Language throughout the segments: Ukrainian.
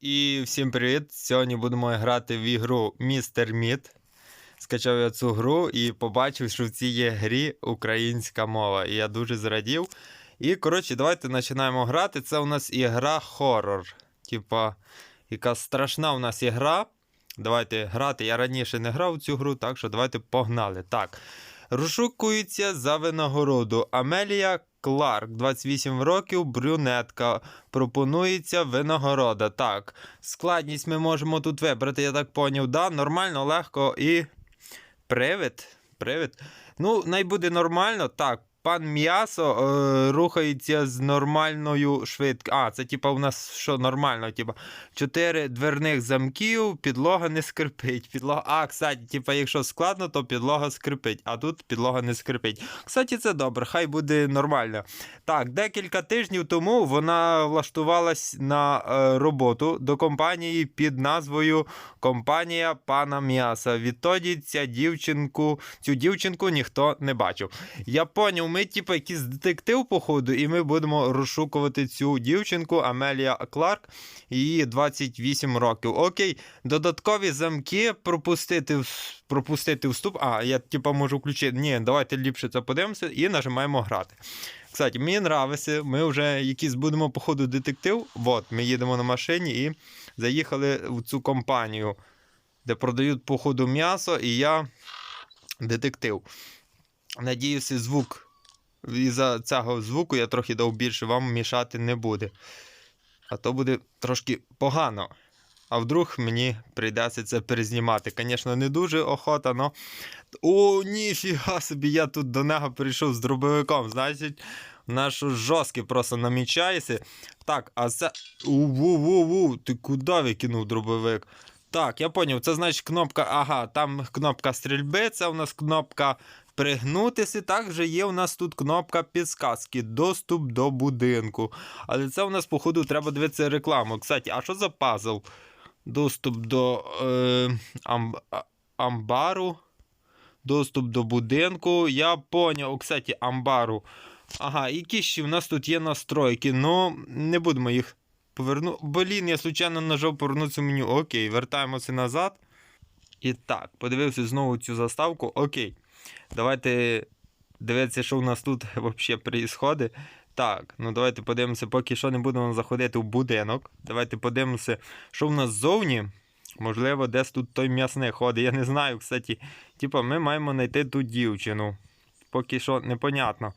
І всім привіт! Сьогодні будемо грати в ігру Містер Мід. Скачав я цю гру і побачив, що в цій грі українська мова. І я дуже зрадів. І, коротше, давайте починаємо грати. Це у нас ігра хоррор. Типа, яка страшна у нас ігра. Давайте грати. Я раніше не грав у цю гру, так що давайте погнали. Так. Розшукується за винагороду. Амелія Кларк, 28 років, брюнетка. Пропонується винагорода. Так, складність ми можемо тут вибрати, я так поняв. Да, нормально, легко і. Привид. Привид. Ну, найбуде нормально. Так, пан м'ясо е, рухається з нормальною швидкістю. А, це типа у нас що нормально? Типа чотири дверних замків, підлога не скрипить. Підлога... А, кстати, типа, якщо складно, то підлога скрипить, а тут підлога не скрипить. Кстати, це добре, хай буде нормально. Так, декілька тижнів тому вона влаштувалась на е, роботу до компанії під назвою Компанія пана м'яса. Відтоді ця дівчинку, цю дівчинку ніхто не бачив. Я поняв, ми типу якийсь детектив, походу, і ми будемо розшукувати цю дівчинку Амелія Кларк, її 28 років. Окей, додаткові замки пропустити, пропустити вступ. А, я типу можу включити. Ні, давайте ліпше це подивимося і нажимаємо грати. Кстати, мені нравиться, ми вже якийсь будемо, походу, детектив. От, ми їдемо на машині і заїхали в цю компанію, де продають, походу, м'ясо, і я детектив. Надіюся, звук. Із-за цього звуку я трохи дав більше, вам мішати не буде. А то буде трошки погано. А вдруг мені прийдеться це перезнімати. Звісно, не дуже охота, но. О, ніфіга собі, я тут до нього прийшов з дробовиком. Значить, нашу жорстко просто намічається. Так, а це. У-ву-ву-ву, ти куди викинув дробовик? Так, я поняв, це значить кнопка. Ага, там кнопка стрільби, це у нас кнопка пригнутися. Також є у нас тут кнопка підсказки, доступ до будинку. Але це у нас, походу, треба дивитися рекламу. Кстати, а що за пазл? Доступ до е, амб, а- амбару. Доступ до будинку. Я поняв, кстати, амбару. Ага, які ще в нас тут є настройки. Ну, не будемо їх поверну. Блін, я случайно нажав повернутися в меню. Окей, вертаємося назад. І так, подивився знову цю заставку. Окей. Давайте дивитися, що у нас тут взагалі відбувається. Так, ну давайте подивимося, поки що не будемо заходити в будинок. Давайте подивимося, що в нас ззовні. Можливо, десь тут той м'ясник ходить. Я не знаю, кстати. Типа, ми маємо знайти ту дівчину. Поки що непонятно.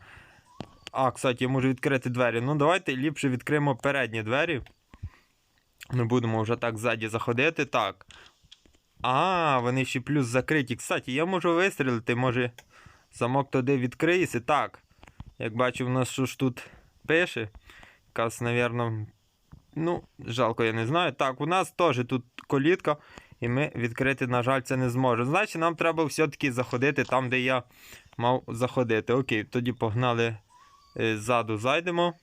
А, кстати, я можу відкрити двері. Ну, давайте ліпше відкриємо передні двері. Не будемо вже так ззаді заходити. Так. А, вони ще плюс закриті. Кстати, я можу вистрілити, може замок туди відкриється. Так. Як бачу, в нас що ж тут пише. Якась, напевно. Ну, жалко, я не знаю. Так, у нас теж тут колітка, і ми відкрити, на жаль, це не зможемо. Значить, нам треба все-таки заходити там, де я мав заходити. Окей, тоді погнали е, ззаду, зайдемо.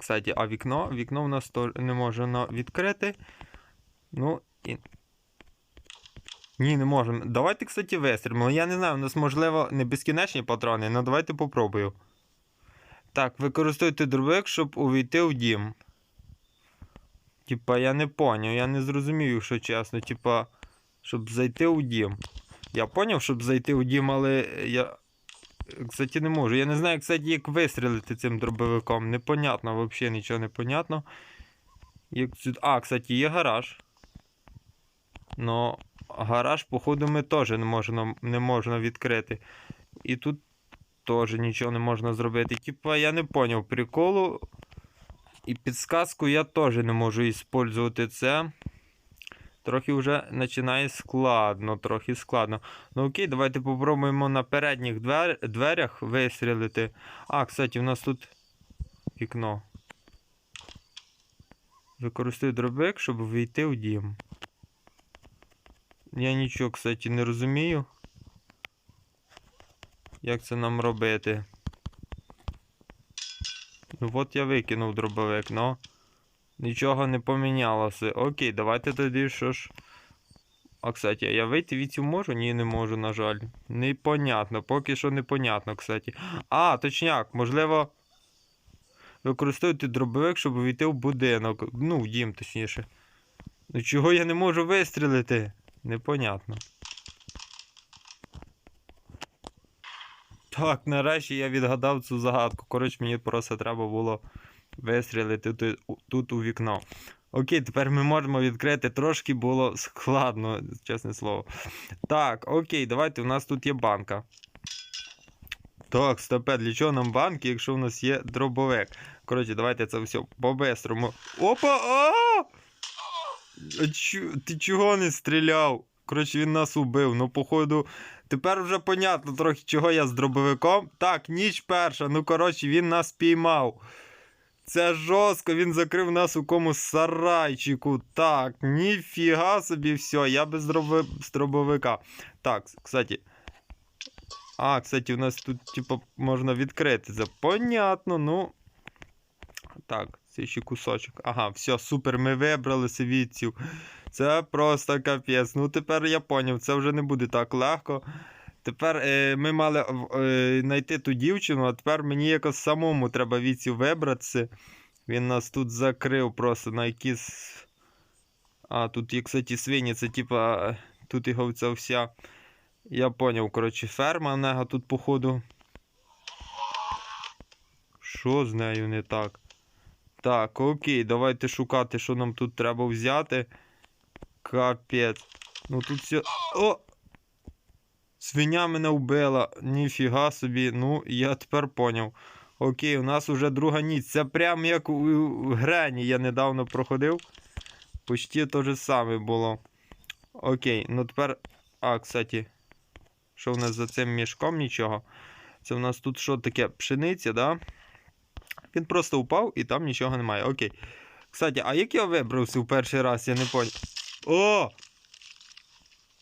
Кстати, а вікно? Вікно у нас не можна відкрити. Ну, і. Ні, не можемо. Давайте, кстати, вистрілимо. Я не знаю, у нас, можливо, не безкінечні патрони, але давайте попробую. Так, використовуйте дробовик, щоб увійти в дім. Типа, я не поняв, я не зрозумів, якщо чесно. Типа, щоб зайти у дім. Я поняв, щоб зайти у дім, але я. Кстати, не можу. Я не знаю, кстати, як вистрілити цим дробовиком. Непонятно, взагалі нічого не понятно. Як. А, кстати, є гараж. Но гараж, походу, ми теж не можна, не можна відкрити. І тут теж нічого не можна зробити. Типа, я не поняв приколу. І підсказку я теж не можу використовувати це. Трохи вже починає складно, трохи складно. Ну окей, давайте попробуємо на передніх двер... дверях вистрілити. А, кстати, у нас тут вікно. Використовую дробик, щоб війти в дім. Я нічого, кстати, не розумію. Як це нам робити? Ну от я викинув дробовик, но нічого не помінялося. Окей, давайте тоді що ж. А, кстати, я вийти від цю можу? Ні, не можу, на жаль. Непонятно, поки що непонятно, кстати. А, точняк, можливо. Використовуйте дробовик, щоб увійти в будинок. Ну, в дім, точніше. Ну чого я не можу вистрілити? Непонятно. Так, нарешті я відгадав цю загадку. Коротше, мені просто треба було вистрілити тут, тут у вікно. Окей, тепер ми можемо відкрити. Трошки було складно, чесне слово. Так, окей, давайте. У нас тут є банка. Так, стопе, для чого нам банки, якщо у нас є дробовик? Коротше, давайте це все по-бистрому. Опа! А! Чу- Ти чого не стріляв? Коротше, він нас убив. Ну, походу, тепер вже понятно трохи, чого я з дробовиком. Так, ніч перша. Ну, коротше, він нас піймав. Це жорстко, він закрив нас у комусь сарайчику. Так, ніфіга собі, все, я без дроби... дробовика. Так, кстати. А, кстати, у нас тут, типу, можна відкрити. Понятно, ну. Так, це ще кусочок. Ага, все, супер, ми вибрали сивіців. Це просто капець. Ну тепер я поняв, це вже не буде так легко. Тепер е, ми мали е, знайти ту дівчину, а тепер мені якось самому треба віці вибратися. Він нас тут закрив просто на якісь. А, тут є, кстати, свині, це типа. Тут його ця вся. Я поняв, коротше, ферма нього тут, походу. Що з нею не так? Так, окей, давайте шукати, що нам тут треба взяти. Капець. Ну тут все. О! Свиня мене вбила. Ніфіга собі. Ну, я тепер поняв. Окей, у нас уже друга ніч. Це прям як у, Грені я недавно проходив. Почти те же саме було. Окей, ну тепер. А, кстати. Що в нас за цим мішком? Нічого. Це в нас тут що таке? Пшениця, да? Він просто упав і там нічого немає. Окей. Кстати, а як я вибрався в перший раз, я не поняв. О!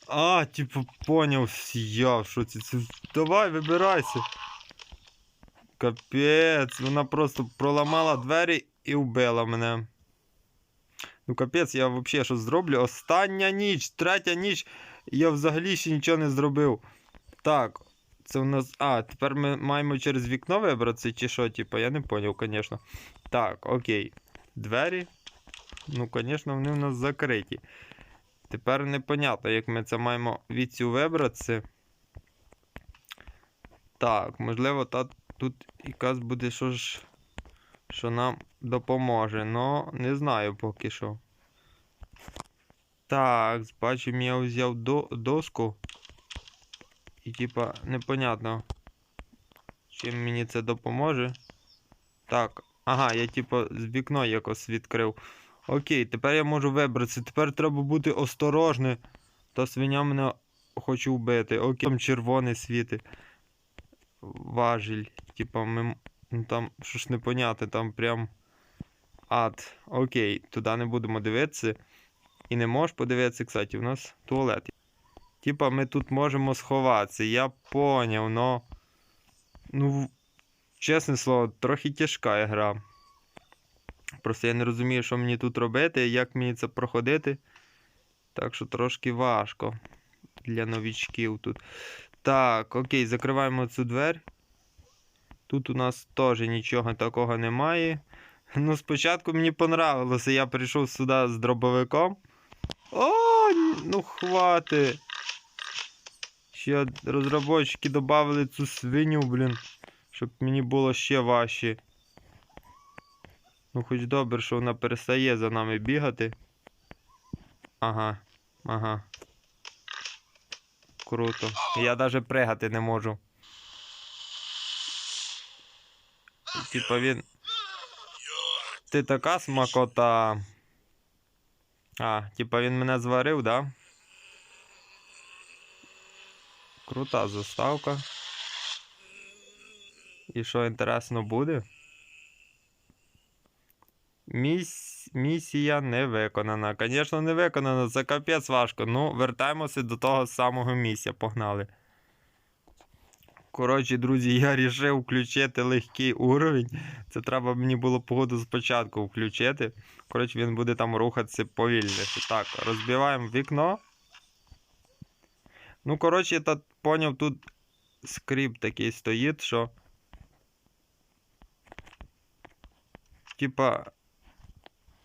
А, типу, поняв я, що це. Давай, вибирайся. Капець, вона просто проламала двері і вбила мене. Ну, капець, я взагалі що зроблю? Остання ніч, третя ніч, я взагалі ще нічого не зробив. Так, це у нас. А, тепер ми маємо через вікно вибратися, чи що, типу, я не поняв, звісно. Так, окей. Двері. Ну, звісно, вони у нас закриті. Тепер непонятно, як ми це маємо від цю вибратися. Так, можливо, та, тут якась буде що ж, що нам допоможе. Ну, не знаю поки що. Так, бачимо, я взяв до, доску. І типа непонятно, чим мені це допоможе. Так, ага, я типа з вікно якось відкрив. Окей, тепер я можу вибратися. Тепер треба бути осторожним. Та свиня мене хоче вбити. Окей, там червоний світи. Важіль. Типа ми. Ну там що ж не поняти, там прям ад. Окей, туди не будемо дивитися. І не можеш подивитися, кстати, у нас туалет. Типа ми тут можемо сховатися. Я поняв, но. Ну, чесне слово, трохи тяжка гра. Просто я не розумію, що мені тут робити, як мені це проходити. Так що трошки важко для новічків тут. Так, окей, закриваємо цю двері. Тут у нас теж нічого такого немає. Ну, спочатку мені понравилося, я прийшов сюди з дробовиком. О, ну хвати. Ще розробники додали цю свиню, блін, щоб мені було ще важче. Ну, хоч добре, що вона перестає за нами бігати. Ага, ага. Круто. Я навіть пригати не можу. Типа він. Ти така смакота. А, типа він мене зварив, да? Крута заставка. І що інтересно буде? Міс... Місія не виконана. Звісно, не виконана, це капець важко. Ну, вертаємося до того самого місця. Погнали. Коротше, друзі, я вирішив включити легкий уровень. Це треба мені було погоду спочатку включити. Коротше, він буде там рухатися повільніше. Так, розбиваємо вікно. Ну, коротше, я так поняв, тут скрипт такий стоїть, що. типа.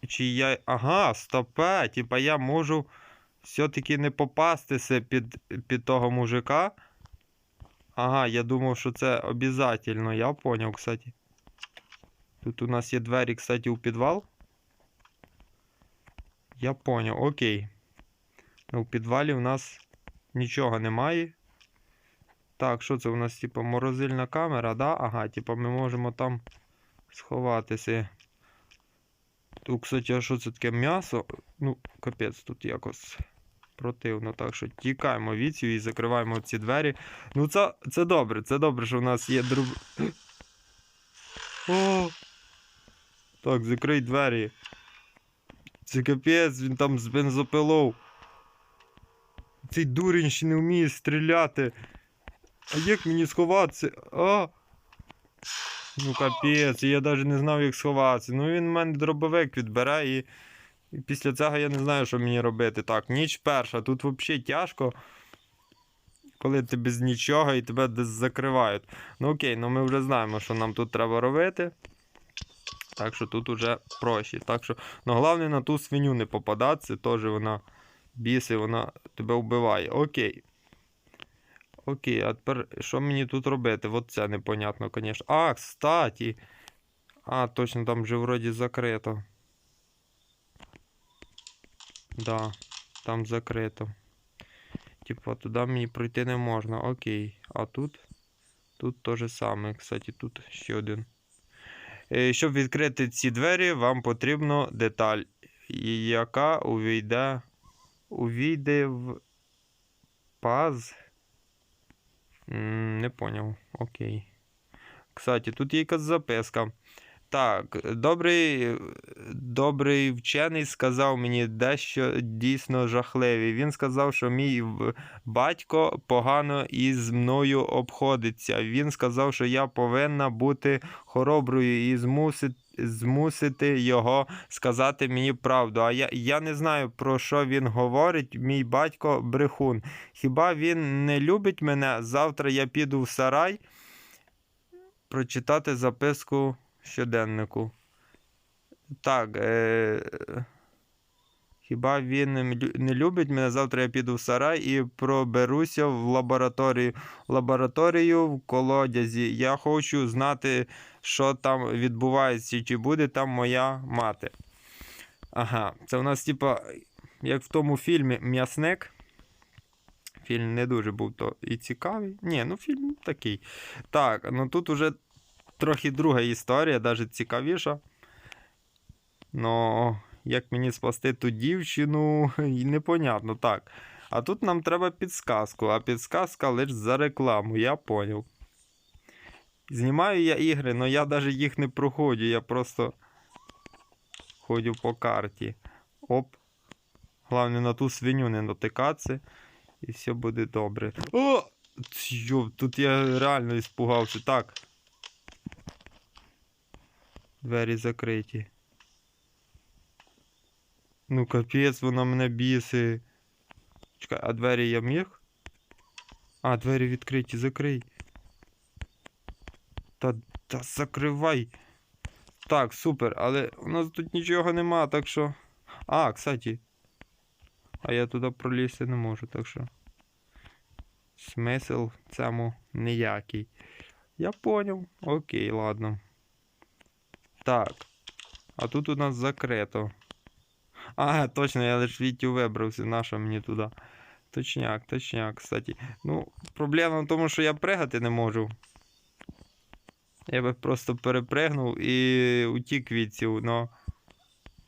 Чи я. Ага, стопе, типа я можу все-таки не попастися під, під того мужика. Ага, я думав, що це обязательно. Я поняв, кстати. Тут у нас є двері, кстати, у підвал. Я поняв, окей. Ну, підвалі у нас нічого немає. Так, що це у нас, типа, морозильна камера, да? Ага, типа ми можемо там сховатися. Тут, кстати, а що це таке м'ясо? Ну, капець, тут якось противно. Так що тікаємо від і закриваємо ці двері. Ну, це, це добре, це добре, що в нас є друг. О! Так, закрий двері. Це капець, він там з бензопилов. Цей дурень ще не вміє стріляти. А як мені сховатися? А! Ну капець, я навіть не знав, як сховатися. Ну він в мене дробовик відбере і, і після цього я не знаю, що мені робити. Так, ніч перша, тут взагалі тяжко. Коли ти без нічого і тебе десь закривають. Ну окей, ну ми вже знаємо, що нам тут треба робити. Так що тут уже проще. Так що, ну головне на ту свиню не попадатися, теж вона біси, вона тебе вбиває. Окей. Окей, а тепер що мені тут робити? От це непонятно, звісно. А, кстати. А, точно, там же вроді закрито. Да, там закрито. Типа, туди мені пройти не можна. Окей. А тут? Тут то же саме. Кстати, тут ще один. Е, Щоб відкрити ці двері, вам потрібно деталь, яка увійде, увійде в паз. Не поняв. Окей. Кстати, тут є якась записка. Так, добрий, добрий вчений сказав мені дещо дійсно жахливе. Він сказав, що мій батько погано із мною обходиться. Він сказав, що я повинна бути хороброю і змусити, змусити його сказати мені правду. А я, я не знаю, про що він говорить. Мій батько брехун. Хіба він не любить мене? Завтра я піду в сарай прочитати записку щоденнику. Так. Е... Хіба він не любить мене? Завтра я піду в сарай і проберуся в лабораторію. Лабораторію в колодязі. Я хочу знати, що там відбувається, чи буде там моя мати. Ага, це у нас, типа, як в тому фільмі М'ясник. Фільм не дуже був то і цікавий. Ні, ну фільм такий. Так, ну тут уже трохи друга історія, навіть цікавіша. Ну, як мені спасти ту дівчину, і непонятно. Так. А тут нам треба підсказку, а підсказка лише за рекламу, я поняв. Знімаю я ігри, але я навіть їх не проходжу, я просто ходю по карті. Оп. Головне на ту свиню не дотикатися. І все буде добре. О! Йо, тут я реально іспугався. Так. Двері закриті. Ну, капець, вона мене біси. Чекай, а двері я міг? А, двері відкриті, закрий. Та, та закривай. Так, супер, але у нас тут нічого нема, так що. А, кстати. А я туди пролізти не можу, так що. Смисл цьому ніякий. Я поняв. Окей, ладно. Так. А тут у нас закрито. А, точно, я лише Вітю вибрався, наша мені туди. Точняк, точняк, кстати. Ну, проблема в тому, що я пригати не можу. Я би просто перепригнув і утік від цього, но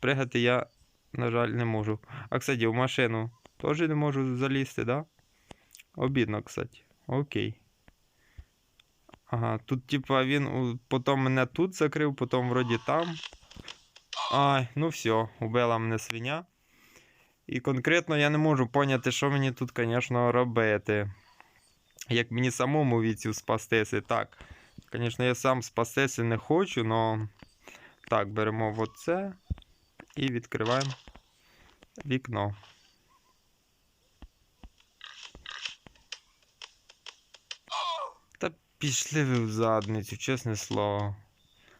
пригати я, на жаль, не можу. А, кстати, в машину теж не можу залізти, да? Обідно, кстати. Окей. Ага, тут, типа, він потім мене тут закрив, потім вроді там. Ай, ну все, убила мене свиня. І конкретно я не можу поняти, що мені тут, звісно, робити. Як мені самому від цю спастися. Так. Звісно, я сам спастися не хочу, але. Так, беремо оце і відкриваємо вікно. Та пішли ви в задницю, чесне слово.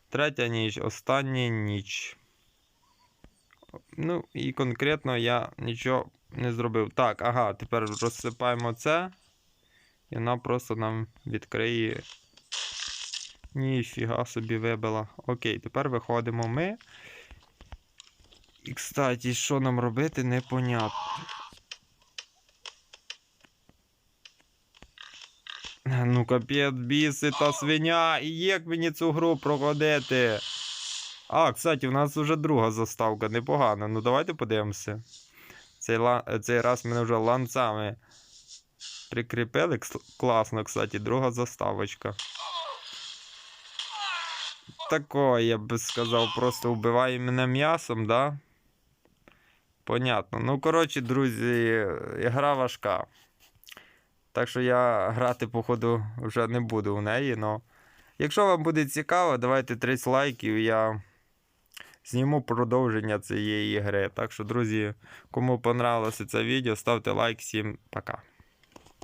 Третя ніч, остання ніч. Ну, і конкретно я нічого не зробив. Так, ага, тепер розсипаємо це. І вона просто нам відкриє. Ніфіга собі вибила. Окей, тепер виходимо ми. І, кстати, що нам робити, непонятно. Ну, капець, біси та свиня. І як мені цю гру проходити? А, кстати, у нас вже друга заставка, непогано. Ну давайте подивимося. Цей. Цей раз мене вже ланцами прикріпили. Класно, кстати, друга заставочка. Такое, я би сказав, просто вбиває мене м'ясом, да? Понятно. Ну, коротше, друзі, гра важка. Так що я грати, походу, вже не буду в неї. Но... Якщо вам буде цікаво, давайте 30 лайків, я зніму продовження цієї гри. Так що, друзі, кому понравилося це відео, ставте лайк, всім пока.